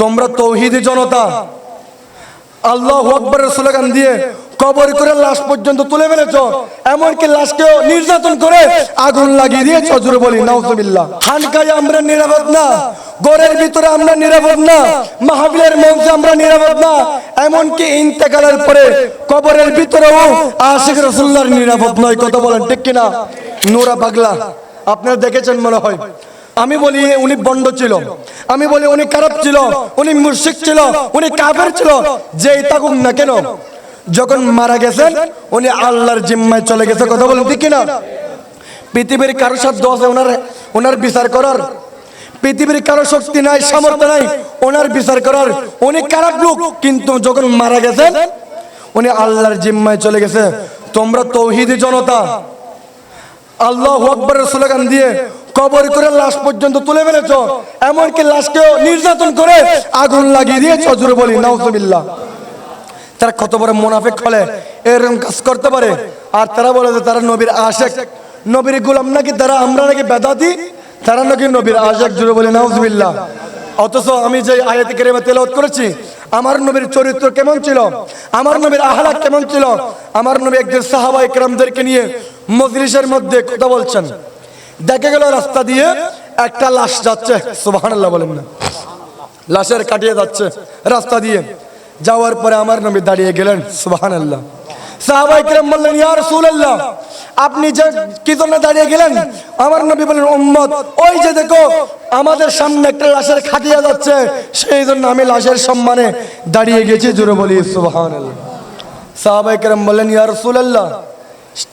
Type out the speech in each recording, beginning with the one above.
তোমরা তৌহিদি জনতা। আল্লাহ আকবরের স্লোগান দিয়ে কবর করে লাশ পর্যন্ত তুলে ফেলেছ। এমনকি লাশকেও নির্যাতন করে আগুন লাগিয়ে দিয়েছ জুড়ে বলি, নাউজুবিল্লাহ। খানকায় আমরা নিরাপদ না গোরের ভিতরে আমরা নিরাপদ না মাহবিলের মঞ্চে আমরা নিরাপদ না। এমনকি ইন্তেকালের পরে কবরের ভিতরেও আশিক রসুল্লাহর নিরাপদ নয়, কথা বলেন ঠিক কিনা? নোরা পাগলা, আপনারা দেখেছেন মনে হয়? আমি বলি উনি বন্ড ছিল। আমি বলি, উনি খারাপ ছিল। উনি মুর্শিক ছিল। উনি কাফের ছিল। যেই থাকুক না কেন? যখন মারা গেছেন, উনি আল্লাহর জিম্মায় চলে গেছে। কথা বলেন ঠিক কিনা? পৃথিবীর কারও সাধ্য আছে ওনার ওনার বিচার করার? পৃথিবীর কারও শক্তি নাই, সামর্থ্য নাই, ওনার বিচার করার। উনি খারাপ লোক, কিন্তু যখন মারা গেছেন, উনি আল্লাহর জিম্মায় চলে গেছে। তোমরা তৌহিদি জনতা। আল্লাহ আকবরের স্লোগান দিয়ে কবর করে লাশ পর্যন্ত তুলে ফেলেছ। এমনকি লাশকেও নির্যাতন করে আগুন লাগিয়ে দিয়েছ জুড়ে বলি, নাউজুবিল্লাহ। তারা কত বড় মোনাফেক হলে এরকম কাজ করতে পারে। আর তারা বলে যে তারা নবীর আশেক। নবীর গোলাম নাকি তারা, আমরা নাকি বেদাতি? তারা নাকি নবীর আশেক জুড়ে বলি, নাউজুবিল্লাহ। অথচ আমি যে আয়াতি কেরিমে তেলাওয়াত করেছি, আমার নবীর চরিত্র কেমন ছিল? আমার নবীর আহলাক কেমন ছিল? আমার নবী একজন সাহাবা ইকরামদেরকে নিয়ে মজলিসের মধ্যে কথা বলছেন। দেখা গেল রাস্তা দিয়ে একটা লাশ যাচ্ছে। সুবহানাল্লাহ বলেন না। লাশের কাটিয়ে যাচ্ছে রাস্তা দিয়ে। যাওয়ার পরে আমার নবী দাঁড়িয়ে গেলেন। সুবহানাল্লাহ। সাহাবাই কিরাম বললেন, ইয়া রাসূলুল্লাহ, আপনি যে কি জন্য দাঁড়িয়ে গেলেন? আমার নবী বললেন, উম্মত, ওই যে দেখো, আমাদের সামনে একটা লাশের খাটিয়ে যাচ্ছে। সেই জন্য আমি লাশের সম্মানে দাঁড়িয়ে গেছি, জোরে বলি, সুবহানাল্লাহ। সাহাবাই কিরাম বললেন, ইয়া রাসূলুল্লাহ,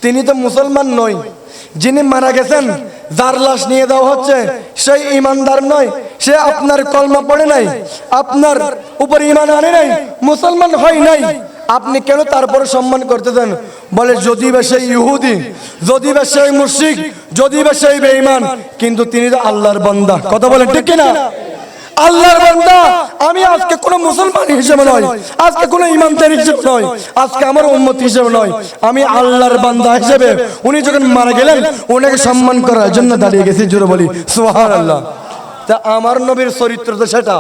তিনি তো মুসলমান নয়, যিনি মারা গেছেন যার লাশ নিয়ে দেওয়া হচ্ছে, সেই ইমানদার নয়, সে আপনার কলমা পড়ে নাই, আপনার উপরে ইমান আনে নাই, মুসলমান হয় নাই। আপনি কেন তারপরে সম্মান করতে দেন? বলে, যদি বা সেই ইহুদি, যদি বা সেই মুর্শিক যদি বা সেই বেঈমান, কিন্তু তিনি তো আল্লাহর বন্দা। কথা বলেন, ঠিক কিনা? আল্লাহর বান্দা। আমি আজকে কোনো মুসলমান হিসেবে নয়। আজকে কোনো ইমানদার হিসেবে নয়। আজকে আমার উম্মত হিসেবে নয়। আমি আল্লাহর বান্দা হিসেবে উনি যখন মারা গেলেন ওনাকে সম্মান করার জন্য দাঁড়িয়ে গেছি জোরে বলি। সুহার আল্লাহ তা আমার নবীর চরিত্র তো সেটা।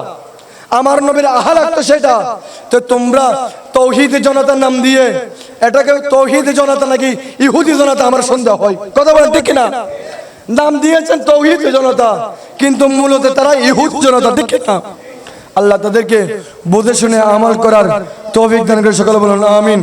আমার নবীর আহালাক তো সেটা। তো তোমরা তৌহিদ জনতার নাম দিয়ে এটাকে তৌহিদ জনতা নাকি ইহুদি জনতা আমার সন্দেহ হয়। কথা বলেন ঠিক কিনা? নাম দিয়েছেন তৌহিদ জনতা, কিন্তু মূলত তারা ইহুদ জনতা দেখে না? আল্লাহ তাদেরকে বুঝে শুনে আমল করার তৌফিক দান করে সকলে বলুন, আমিন।